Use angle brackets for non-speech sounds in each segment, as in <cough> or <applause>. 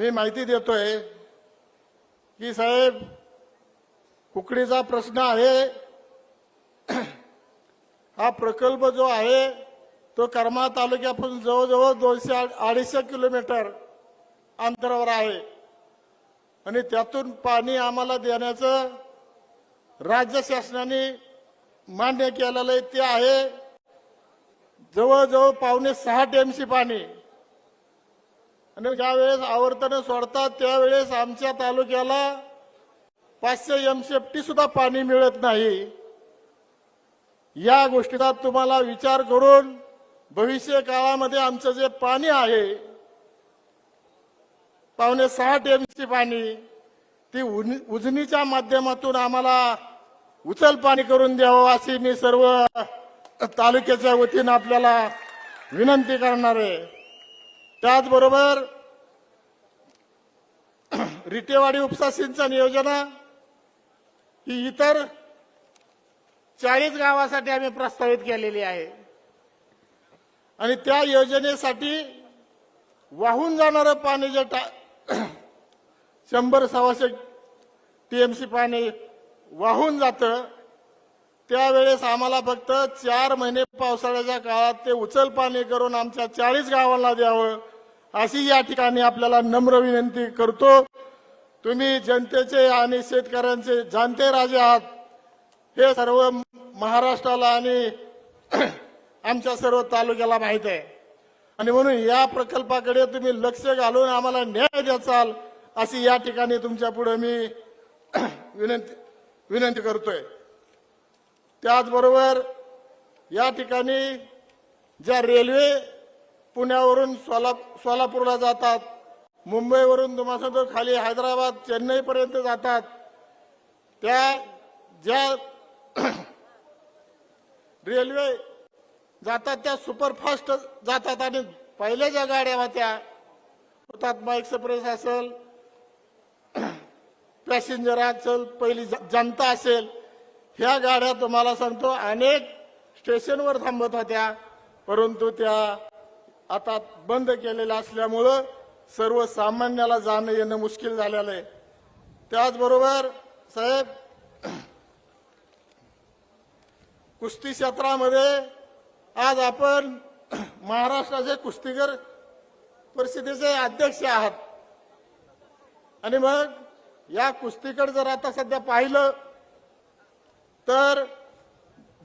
मी माहिती देतोय की साहेब कुकडीचा प्रश्न आहे. <clears throat> हा प्रकल्प जो आहे तो करमाळ तालुक्यापासून जवळजवळ दोनशे अडीचशे किलोमीटर अंतरावर आहे. आणि त्यातून पाणी आम्हाला देण्याचं राज्य शासनाने मान्य केलेलं आहे ते आहे जवळजवळ पावणे सहा टीएमसी पाणी. आणि ज्यावेळेस आवर्तनं सोडतात त्यावेळेस आमच्या तालुक्याला पाचशे एमसीएफटी सुद्धा पाणी मिळत नाही. या गोष्टीचा तुम्हाला विचार करून भविष्य काळामध्ये आमचं जे पाणी आहे पावणे सहा टीएमसी पाणी ती उजनीच्या माध्यमातून आम्हाला उचल पाणी करून द्यावं अशी मी सर्व तालुक्याच्या वतीनं आपल्याला विनंती करणार आहे. त्याचबरोबर रिटेवाडी उपसा सिंचन योजना ही इतर चाळीस गावासाठी आम्ही प्रस्तावित केलेली आहे. आणि त्या योजनेसाठी वाहून जाणारं पाणी जे टा <clears throat> शंभर सव्वाशे टीएमसी पाणी वाहून जातं त्यावेळेस आम्हाला फक्त चार महिने पावसाळ्याच्या काळात ते उचल पाणी करून आमच्या चाळीस गावांना द्यावं अशी या ठिकाणी आपल्याला नम्र विनंती करतो. तुम्ही जनतेचे आणि शेतकऱ्यांचे जाणते राजे आहात. हे सर्व महाराष्ट्राला आणि <clears throat> आमच्या सर्व तालुक्याला माहीत आहे. आणि म्हणून या प्रकल्पाकडे तुम्ही लक्ष घालून आम्हाला न्याय द्याचाल अशी या ठिकाणी तुमच्यापुढे मी <clears throat> विनंती विनंती करतोय. त्याचबरोबर या ठिकाणी ज्या रेल्वे पुण्यावरून सोला सोलापूरला जातात मुंबईवरून दुमासागर खाली हैदराबाद चेन्नईपर्यंत जातात त्या ज्या <clears throat> रेल्वे जातात त्या सुपरफास्ट जातात आणि पहिल्या ज्या गाड्या होत्या हुतात्मा एक्सप्रेस असेल <clears throat> पॅसेंजर असेल पहिली जनता असेल ह्या गाड्या तुम्हाला सांगतो अनेक स्टेशनवर थांबत होत्या. परंतु त्या आता बंद केलेल्या असल्यामुळं सर्वसामान्याला जाणं येणं मुश्किल झालेलं आहे. त्याचबरोबर साहेब कुस्ती क्षेत्रामध्ये आज आपण महाराष्ट्राचे कुस्तीगर परिषदेचे अध्यक्ष आहात. आणि मग या कुस्तीकडे जर आता सध्या पाहिलं तर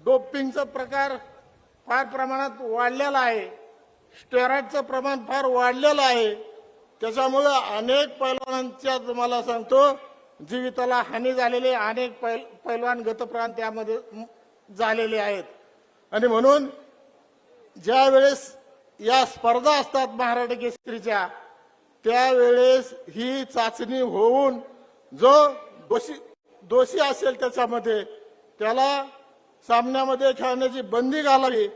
डोपिंगचा प्रकार फार प्रमाणात वाढलेला आहे. स्टेरॉइडचं प्रमाण फार वाढलेलं आहे. त्याच्यामुळं अनेक पैलवानांच्या तुम्हाला सांगतो जीविताला हानी झालेली अनेक पैल पैलवान गतप्राण त्यामध्ये झालेले आहेत. आणि म्हणून ज्यावेळेस या स्पर्धा असतात महाराष्ट्र केसरीच्या त्यावेळेस ही चाचणी होऊन जो दोषी दोषी असेल त्याच्यामध्ये त्याला सामन्यामध्ये खेळण्याची बंदी घालावी.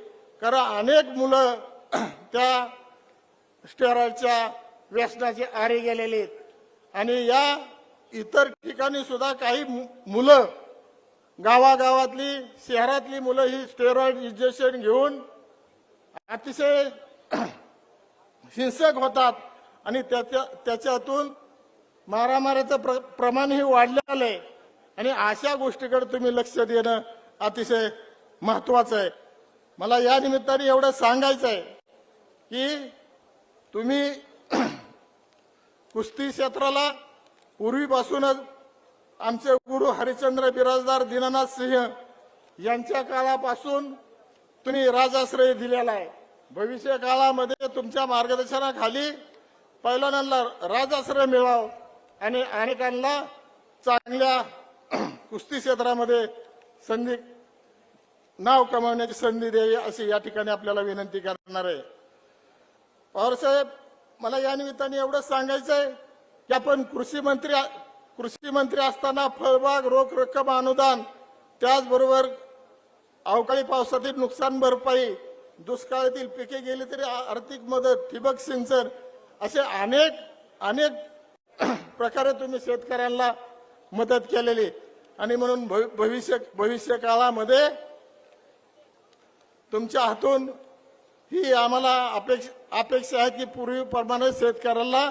कारण अनेक मुलं <clears throat> त्या स्टेरॉइडच्या व्यसनाचे आरे गेलेले आहेत. आणि या इतर ठिकाणी सुद्धा काही मु- मुलं गावागावातली शहरातली मुलं ही स्टेरॉइड इंजेक्शन घेऊन अतिशय <clears throat> हिंसक होतात. आणि त्याच्या त्याच्यातून मारामाऱ्याचं प्र प्रमाणही वाढलेलं आहे. आणि अशा गोष्टीकडे तुम्ही लक्ष देणं अतिशय महत्वाचं आहे. मला या निमित्ताने एवढं सांगायचं आहे की तुम्ही <clears throat> कुस्ती क्षेत्राला पूर्वीपासूनच आमचे गुरु हरिचंद्र बिराजदार दीनानाथ सिंह यांच्या काळापासून तुम्ही राजाश्रय दिलेला आहे. भविष्य काळामध्ये तुमच्या मार्गदर्शनाखाली पहिल्यांदा राजाश्रय मिळाव आणि अनेकांना चांगल्या <clears throat> कुस्ती क्षेत्रामध्ये संधी नाव कमावण्याची संधी द्यावी अशी या ठिकाणी आपल्याला विनंती करणार आहे. पवारसाहेब मला या निमित्ताने एवढंच सांगायचं आहे की आपण कृषी मंत्री कृषी मंत्री असताना फळबाग रोख रक्कम अनुदान त्याचबरोबर अवकाळी पावसातील नुकसान भरपाई दुष्काळातील पिके गेली तरी आर्थिक मदत ठिबक सिंचन असे अनेक अनेक <clears throat> प्रकारे तुम्ही शेतकऱ्यांना मदत केलेली. आणि म्हणून भविष्य भविष्य काळामध्ये तुमच्या हातून ही आम्हाला अपेक्षा अपेक्षा आहे की पूर्वीप्रमाणे शेतकऱ्याला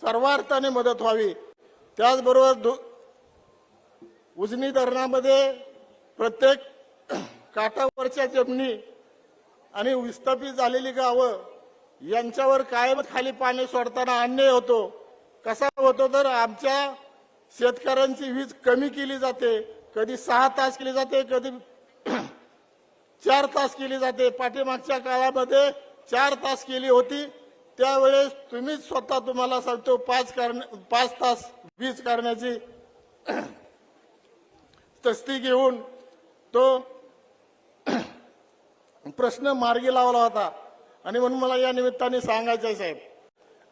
सर्वार्थाने मदत व्हावी. त्याचबरोबर उजनी धरणामध्ये प्रत्येक काठावरच्या जमिनी आणि विस्थापित झालेली गावं यांच्यावर कायम खाली पाणी सोडताना अन्याय होतो. कसा होतो तर आमच्या शेतकऱ्यांची वीज कमी केली जाते कधी सहा तास केली जाते कधी <clears throat> चार तास केली जाते. पाठीमागच्या काळामध्ये चार तास केली होती. त्यावेळेस तुम्हीच स्वतः तुम्हाला सांगतो पाच करण्या पाच तास वीज करण्याची <clears throat> तस्ती घेऊन तो <clears throat> प्रश्न मार्गी लावला होता. आणि म्हणून मला या निमित्ताने सांगायचं आहे साहेब.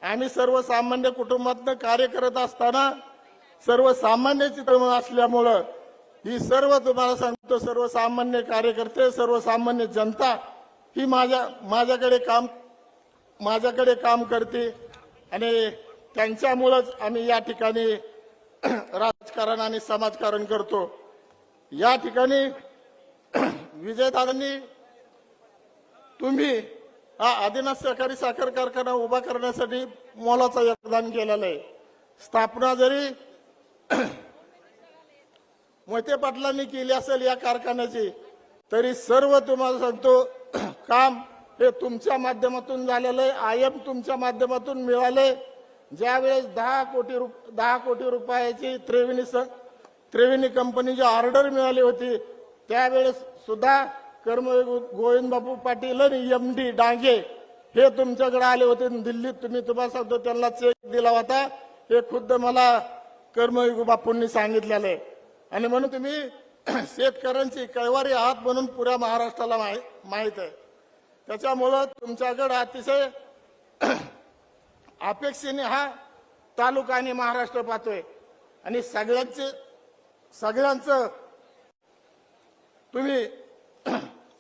आम्ही सर्वसामान्य कुटुंबातनं कार्य करत असताना सर्वसामान्य चित्र असल्यामुळं ही सर्व तुम्हाला सांगतो सर्वसामान्य कार्यकर्ते सर्वसामान्य जनता ही माझ्या माझ्याकडे काम माझ्याकडे काम करते आणि त्यांच्यामुळंच आम्ही या ठिकाणी <clears throat> राजकारण आणि समाजकारण करतो. या ठिकाणी <clears throat> विजयदादांनी तुम्ही हा आदिनाथ सहकारी साखर कारखाना उभा करण्यासाठी मोलाचं योगदान केलेलं आहे. स्थापना जरी <clears throat> मोहिते पाटलांनी केली असेल या कारखान्याची तरी सर्व तुम्हाला सांगतो <clears throat> काम हे तुमच्या माध्यमातून झालेलं आहे. आयएम तुमच्या माध्यमातून मिळाले ज्यावेळेस दहा कोटी रुप दहा कोटी रुपयाची त्रिवेणी स त्रिवेणी कंपनीची ऑर्डर मिळाली होती त्यावेळेस सुद्धा कर्म गोविंद बापू पाटील आणि एम डी डांगे हे तुमच्याकडे आले होते दिल्लीत तुम्ही तुम्हाला सांगतो त्यांना चेक दिला होता. हे खुद्द मला कर्मयुग बापूंनी सांगितलेलं आहे. आणि म्हणून तुम्ही <clears throat> शेतकऱ्यांची कैवारी आहात म्हणून पुऱ्या महाराष्ट्राला माहीत आहे. त्याच्यामुळं तुमच्याकडं अतिशय <clears throat> अपेक्षेने हा तालुका आणि महाराष्ट्र पाहतोय. आणि सगळ्यांचे सगळ्यांचं तुम्ही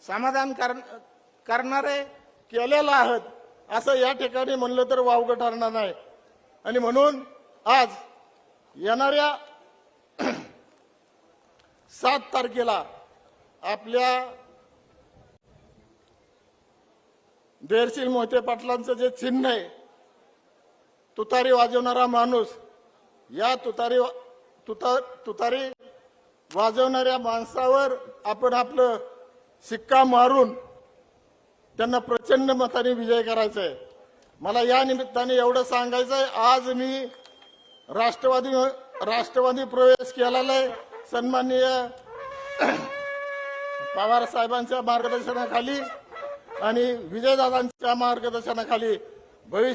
समाधान कर- करणारे केलेलं आहोत. असं या ठिकाणी म्हणलं तर वावगं ठरणार नाही. आणि म्हणून आज येणाऱ्या सात तारखेला आपल्या देरशील मोहिते पाटलांचं जे चिन्ह आहे तुतारी वाजवणारा माणूस या तुतारी तुता तुतारी वाजवणाऱ्या माणसावर आपण आपलं शिक्का मारून त्यांना प्रचंड मताने विजय करायचा आहे मला या निमित्ताने एवढं सांगायचं आहे आज मी राष्ट्रवादी राष्ट्रवादी प्रवेश केलेला आहे. सन्माननीय पवार साहेबांच्या मार्गदर्शनाखाली आणि विजयदादांच्या मार्गदर्शनाखाली. भविष्य